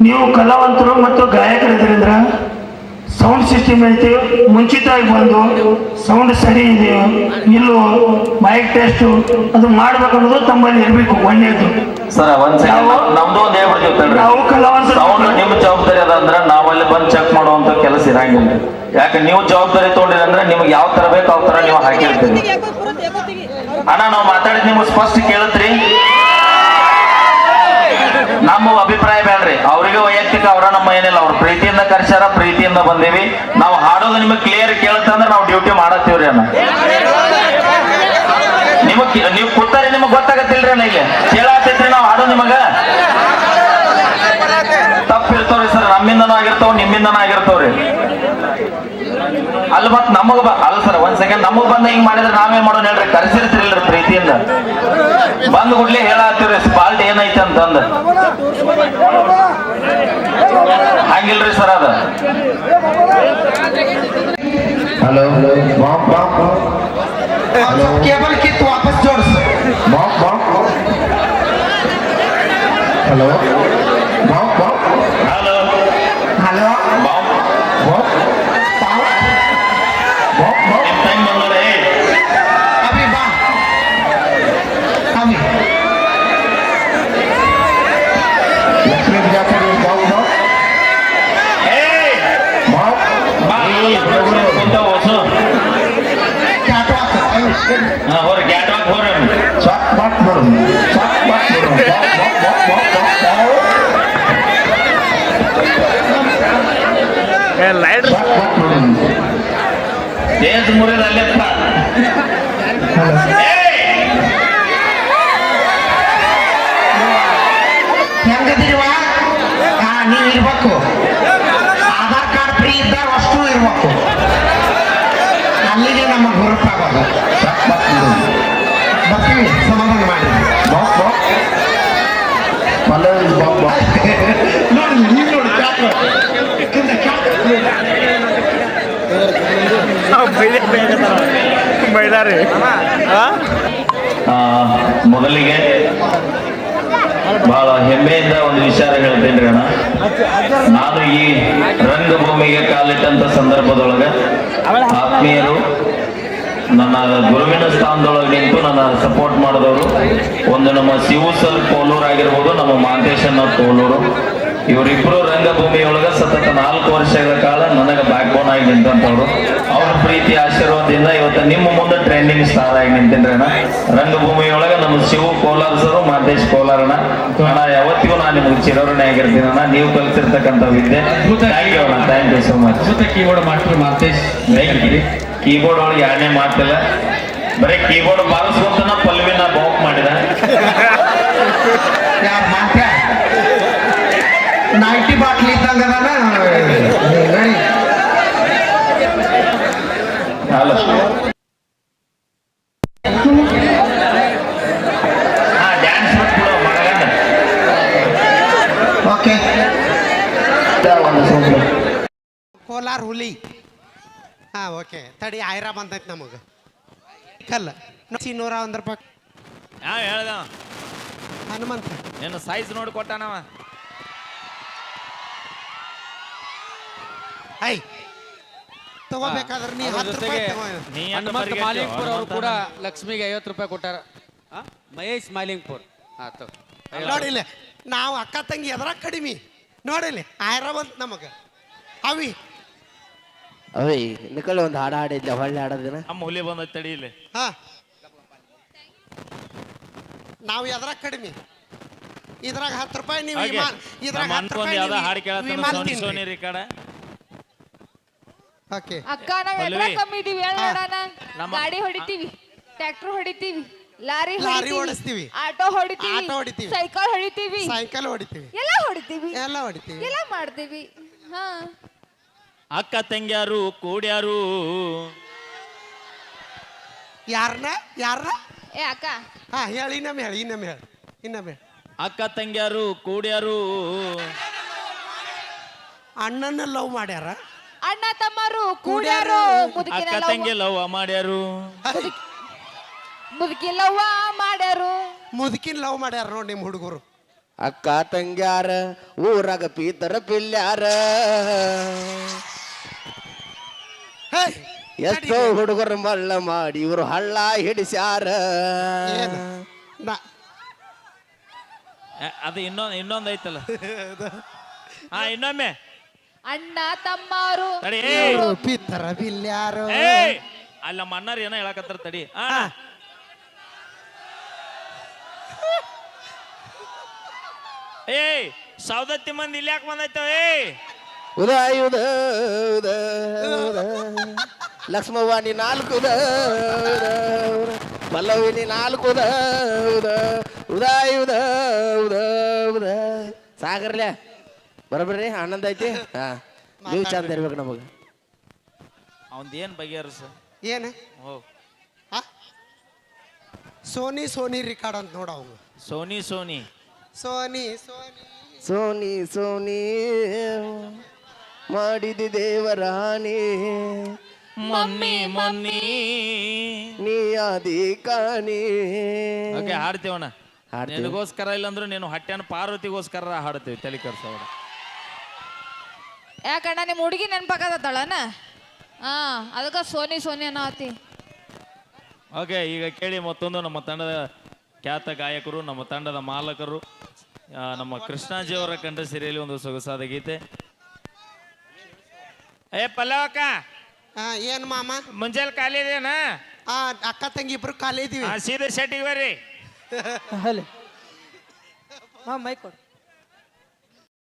ನೀವು ಕಲಾವಂತರು ಮತ್ತು ಗಾಯಕರಿದ್ರಿಂದ sound system ಐತಿ ಮುಂಚಿತವಾಗಿ ಬಂದು ಸೌಂಡ್ ಸರಿ ಇದೆಯೋ ಇಲ್ಲೋ ಮೈಕ್ ಟೆಸ್ಟ್ ಅದು ಮಾಡ್ಬೇಕನ್ನೋದು ತಮ್ಮಲ್ಲಿ ಇರಬೇಕು ಒಳ್ಳೇದು. ಸರ್ ಒಂದ್ ನಾವು- ನಮ್ದು ಒಂದ್ ಹೇಳ್ಬಿಡ್ತೀವಿ ನಾವು ಕಲಾವಂತರು ಸೌಂಡ್ ನಿಮ್ ಜವಾಬ್ದಾರಿ ಅದ ಅಂದ್ರೆ ನಾವಲ್ಲಿ ಬಂದು ಚೆಕ್ ಮಾಡುವಂತ ಕೆಲಸ ಇರಂಗಿಲ್ಲ ಯಾಕೆ ನೀವು ಜವಾಬ್ದಾರಿ ತಗೊಂಡಿರಂದ್ರೆ ನಿಮ್ಗೆ ಯಾವ ತರ ಬೇಕು ಯಾವ ತರ ನೀವು ಹಾಕಿರ್ತೀರಿ. ಅಣ್ಣ ನಾವು ಮಾತಾಡಿದ್ ನಿಮ್ಗೆ ಸ್ಪಷ್ಟ ಕೇಳತ್ರಿ ನಮ್ಮ ಅಭಿಪ್ರಾಯ ಬೇಡ್ರಿ. ಅವ್ರಿಗೆ ವೈಯಕ್ತಿಕ, ಅವರ ನಮ್ಮ ಏನಿಲ್ಲ. ಅವ್ರ ಪ್ರೀತಿಯಿಂದ ಕರ್ಸ್ಯಾರ, ಪ್ರೀತಿಯಿಂದ ಬಂದೀವಿ. ನಾವು ಹಾಡೋದು ನಿಮಗೆ ಕ್ಲಿಯರ್ ಕೇಳುತ್ತಂದ್ರೆ ನಾವು ಡ್ಯೂಟಿ ಮಾಡತ್ತೀವ್ರಿ ಅನ್ನ ನಿಮಗೆ ನೀವು ಕೂತಾರಿ ನಿಮಗ್ ಗೊತ್ತಾಗತ್ತಿಲ್ರಿ ಅಣ್ಣ ಇಲ್ಲಿ. ಕೇಳಾತೈತ್ರಿ ನಾವು ಹಾಡೋ ನಿಮಗ. ತಪ್ಪಿರ್ತಾವ್ರಿ ಸರ್. ನಮ್ಮಿಂದನೂ ಆಗಿರ್ತಾವ ನಿಮ್ಮಿಂದನೂ ಆಗಿರ್ತಾವ್ರಿ. ಅಲ್ಲಿ ಮತ್ ನಮಗ ಅಲ್ಲ ಸರ್, ಒಂದ್ ಸೆಕೆಂಡ್ ನಮಗ್ ಬಂದ ಹಿಂಗ್ ಮಾಡಿದ್ರೆ ನಾವೇ ಮಾಡೋಣ ಹೇಳ್ರಿ? ಕರೆಸಿರ್ತಿರಿಲ್ರಿ ಪ್ರೀತಿಯಿಂದ. ಬಂದ ಕೂಡ್ಲಿ ಹೇಳತ್ತೀವ್ರಿ ಸ್ಪಾಲ್ಟ್ ಏನೈತೆ ಅಂತಂದ. ಹಂಗಿಲ್ರಿ ಸರ್ ಅದ. ಹಲೋ. ಬಾಪ್ ಬಾಂಬ್ ಹಲೋ. ಕೇಬಲ್ ಕಿತ್ತು ವಾಪಸ್ ಜೋಡಿಸ್. ಬಾಪ್ ಬಾಪ್ ಹಲೋ. মোরে নালে পা ನೀವು ಇರ್ಬೇಕು ಆಧಾರ್ ಕಾರ್ಡ್ ಫ್ರೀ ಇದ್ದಾಗ ಅಷ್ಟು ಇರ್ಬೇಕು ಅಲ್ಲಿಗೆ ನಮ್ಮ ಗುರುತಾಗೋದು ಬರ್ತೀವಿ ಸಮಾಧಾನ ಮಾಡಿ ನೋಡಿ ನೀವು ನೋಡಿ ಮೊದಲಿಗೆ ಬಹಳ ಹೆಮ್ಮೆಯಿಂದ ಒಂದು ವಿಚಾರ ಹೇಳ್ತೇನ್ರಿ ಅಣ್ಣ. ನಾನು ಈ ರಂಗಭೂಮಿಗೆ ಕಾಲಿಟ್ಟಂತ ಸಂದರ್ಭದೊಳಗ ಆತ್ಮೀಯರು ನನ್ನ ಗುರುವಿನ ಸ್ಥಾನದೊಳಗೆ ನಿಂತು ನನ್ನ ಸಪೋರ್ಟ್ ಮಾಡಿದವರು. ಒಂದು ನಮ್ಮ ಸಿವು ಸರ್ ಕೋಲೂರ್ ಆಗಿರ್ಬೋದು ನಮ್ಮ ಮಾಂತೇಶನ್ನ ಕೋಲೂರು. ಇವರಿಬ್ರು ರಂಗಭೂಮಿಯೊಳಗ ಸತತ ನಾಲ್ಕು ವರ್ಷಗಳ ಕಾಲ ನನಗೆ ಬ್ಯಾಕ್ ಬೋನ್ ಆಗಿ ನಿಂತಂತವ್ರು. ಅವ್ರ ಪ್ರೀತಿ ಆಶೀರ್ವಾದದಿಂದ ಇವತ್ತು ನಿಮ್ಮ ಮುಂದೆ ಟ್ರೆಂಡಿಂಗ್ ಸ್ಟಾರ್ ಆಗಿ ನಿಂತಿನ್ರಿ ಅಣ್ಣ. ರಂಗಭೂಮಿಯೊಳಗ ನಮ್ಮ ಶಿವು ಕೋಲಾರ ಸರು ಮಾದೇಶ್ ಕೋಲಾರಣ ಅಣ್ಣ. ಯಾವತ್ತಿಗೂ ನಾನು ನಿಮ್ಗೆ ಚಿರೋರಣೆ ಆಗಿರ್ತೀನಣ್ಣ ನೀವು ಕಲಿತಿರ್ತಕ್ಕಂಥ ವಿದ್ಯೆ. ಥ್ಯಾಂಕ್ ಯು ಅಣ್ಣ. Thank you so much keyboard ಮಾಡ್ತೀವಿ ಮಾದೇಶ್ ಕೀಬೋರ್ಡ್ ಒಳಗೆ ಯಾರನೇ ಮಾಡ್ತಿಲ್ಲ ಬರೀ ಕೀಬೋರ್ಡ್ ಬಾರಿಸ್ಕೊಂತನ ಪಲ್ವಿನ ಬಾಕ್ ಮಾಡಿದ ಯಾರು ಮಾತ್ಯ ನೈಂಟಿ ಬಾಟ್ಲಿ ಇದ್ದಂಗ ನೋಡಿ ಹಲೋ ಹಾ ಡ್ಯಾನ್ಸ್ ಬಿಟ್ಬಿಡು ಮಗನ ಓಕೆ ಒಂದು ಸೋಂಕು ಕೋಲಾರ ಹುಲಿ. ಹಾ ಓಕೆ ತಡಿ ಆಯ್ರ ಬಂದೈತೆ ನಮಗೆ. ಕಲ್ಲ. ನೂರ ಒಂದು ರೂಪಾಯಿ. ಯಾವ ಹೇಳ್ದ. ಹನುಮಂತ. ನಿನ್ನ ಸೈಜ್ ನೋಡಿ ಕೊಟ್ಟಾನವ ಐ ತಗೋಬೇಕಾದ್ರೆ ನೀ ಅದ್ರ ಹತ್ತು ಜೊತೆಗೆ ರೂಪಾಯಿ ತಗೋ. ನೀ ಎಂತ ಹನುಮಂತ ಮರಿಗೆಟ್ಟಿ? ಮಾಲಿಂಗ್ಪುರ್ ಅವರು ಕೂಡ? ಲಕ್ಷ್ಮಿಗೆ ಐವತ್ತು ರೂಪಾಯಿ ಕೊಟ್ಟಾರ. ಆ? ಮಹೇಶ್ ಮಾಲಿಂಗ್ಪುರ್. ಆತು ನೋಡಿಲ್ಲ ನಾವು ಅಕ್ಕ ತಂಗಿ ಎದ್ರ ಕಡಿಮೆ. ನೋಡಿಲ್ಲ ಆಯ್ರ ಬಂತ ನಮಗೆ. ಅವಿ. ಅವೇ ನಿಕಲ್ ಒಂದು ಹಾಡು ಹಾಡಿದ್ದೆ ಹೊಳ್ಳಿ ಹಾಡೋದಿನ ನಮ್ಮ ಹುಲಿ ಬಂದೈತೆ ತಡಿ ಇಲ್ಲಿ ಹಾ ನಾವು ಎದ್ರ ಕಡಿಮೆ ಇದ್ರಾಗ ಹತ್ತು ರೂಪಾಯಿ ನೀವು ಹಾಗೆ ವಿಮಾನ ಇದ್ರಾಗ ನಮ್ಮ ಹತ್ತು ಅನ್ಕೊಂಡ್ ರೂಪಾಯಿ ಯಾವ್ದೋ ನೀವು ಹಾಡು ಕೇಳತ್ತಾನ ವಿಮಾನ ಸೋನಿ ತಿನ್ರಿ. ಸೋನಿ ರೀ ಕಡೆ ಓಕೆ ಅಕ್ಕ ನಾವ್. ಕಮ್ಮಿ ಇದೀವಿ ಹೇಳ ಹಾ. ನೋಡೋಣ ನಮ್ಮ- ಗಾಡಿ ಹೊಡಿತೀವಿ ಟ್ರ್ಯಾಕ್ಟರ್ ಹೊಡಿತೀವಿ ಲಾರಿ ಲಾರಿ ಹೊಡಿಸ್ತೀವಿ. ಓಡಿಸ್ತೀವಿ. ಆಟೋ ಹೊಡಿತೀವಿ. ಸೈಕಲ್ ಹೊಡಿತೀವಿ ಸಾಯಂಕಾಲ ಹೊಡಿತೀವಿ ಎಲ್ಲ ಹೊಡಿತೀವಿ ಎಲ್ಲ ಹೊಡಿತೀವಿ ಎಲ್ಲ ಮಾಡ್ತೀವಿ ಹಾ ಅಕ್ಕ ತಂಗ್ಯಾರು ಕೂಡ್ಯಾರು? ಯಾರನ್ನ ಯಾರನ್ನ ಏ ಅಕ್ಕ. ಹಾ ಹೇಳಿ ಇನ್ನೊಮ್ಮೆ ಹೇಳಿ ಇನ್ನೊಮ್ಮೆ ಹೇಳಿ ಇನ್ನೊಮ್ಮೆ ಹೇಳಿ. ಅಕ್ಕ ತಂಗ್ಯಾರು ಕೂಡ್ಯಾರು? ಅಣ್ಣನ ಲವ್ ಮಾಡ್ಯಾರ? ಅಣ್ಣ ತಮ್ಮರು ಕೂಡ್ಯಾರು? ಮುದುಕಿನ ಅಕ್ಕ ತಂಗಿ ಲವ್ ಮಾಡ್ಯಾರು? ಮುದುಕಿ ಲವ್ ಮಾಡ್ಯಾರು. ಮುದುಕಿನ ಲವ್ ಮಾಡ್ಯಾರ ನೋಡಿ ನಿಮ್ಮ ಹುಡುಗರು. ಅಕ್ಕ ತಂಗ್ಯಾರ ಊರಾಗ ಪೀತರ ಪಿಲ್ಯಾರ. ಎಷ್ಟೋ ಹುಡುಗರು ಮಳ್ಳ ಮಾಡಿ ಇವರು ಹಳ್ಳ ಹಿಡಿಸ್ಯಾರ. ಏನು? ನಾ- ಅದು ಇನ್ನೊಂದ್ ಇನ್ನೊಂದ್ ಐತಲ್ಲ? ಹಾ ಇನ್ನೊಮ್ಮೆ. ಅಣ್ಣ ತಮ್ಮರು ತಡಿ. ಇವ್ರು. ಪಿತ್ತರ ಬಿಲ್ಯಾರು. ಅಲ್ಲಿ ನಮ್ಮ ಅಣ್ಣಾರ್ ಏನೋ ಹೇಳಕತ್ತಾರ ತಡಿ. ಆ ಏಯ್ ಸೌದತ್ತಿ ಮಂದಿ ಇಲ್ಲಿ ಯಾಕೆ ಬಂದೈತವ ಏಯ್. ಉದಯ ಉದ ಉದ. ಉದ ಲಕ್ಷ್ಮವ್ವಾನಿ ನಾಲ್ಕು ಉದ ಉದ. ಪಲ್ಲವಿನಿ ನಾಲ್ಕು ಉದ ಉದ. ಉದಯ ಉದ ಉದ. ಉದ ಸಾಗರ್ಲೆ ಬರಬ್ರಿ ಆನಂದ ಐತಿ? ಹಾ. ನೀವು ಚಂದ ಇರ್ಬೇಕು ನಮಗೆ. ಅವಂದ ಏನ್? ಸರ್ ಏನು ಓ? ಸೋನಿ ಸೋನಿ ರಿಕಾರ್ಡ್ ಅಂತ ನೋಡ ಅವ್ನು Sony Sony. Sony Sony. Sony Sony. ಮಾಡಿದಿ ದೇವರಾಣಿ. Mummy mummy. ನೀ ಆದಿ ಕಾಣಿ. ಓಕೆ ಹಾಡ್ತೀವಣ್ಣ ಹಾಡ್ತೀವಿ. ನಿನಗೋಸ್ಕರ ಇಲ್ಲಂದ್ರೆ ನೀನು ಹಟ್ಯಾನ್ ಪಾರ್ವತಿಗೋಸ್ಕರ ಹಾಡ್ತೀವಿ ತಲೆ ಕರ್ಸೋಣ ಯಾಕಣ್ಣ ನಿಮ್ಮ ಹುಡುಗಿ ನೆನ್ಪಾಕತ್ತಳನ ಹಾ ಅದಕ್ಕ ಸೋನಿ ಸೋನಿ ಅನ್ನತಿ ಓಕೆ ಈಗ ಕೇಳಿ ಮತ್ತೊಂದು ನಮ್ಮ ತಂಡದ ಖ್ಯಾತ ಗಾಯಕರು ನಮ್ಮ ತಂಡದ ಮಾಲಕರು ಆ, ನಮ್ಮ ಕೃಷ್ಣಾಜಿಯವರ ಕಂಡ ಸಿರಿಯಲ್ಲಿ ಒಂದು ಸೊಗಸಾದ ಗೀತೆ. ಏ ಪಲ್ಲವಕ್ಕ ಆ, ಏನ್ ಮಾಮ? ಮುಂಜಾನೆ ಖಾಲಿ ಇದೇನಾ ಆ ಅಕ್ಕ ತಂಗಿ ಇಬ್ರು ಖಾಲಿ ಇದೀವಿ. ಸೀದಾ ಶೆಟ್ಟಿಗೆ ಬರ್ರಿ. ಹಲೋ ಹಾಂ ಮೈಕ್ ಕೊಡು.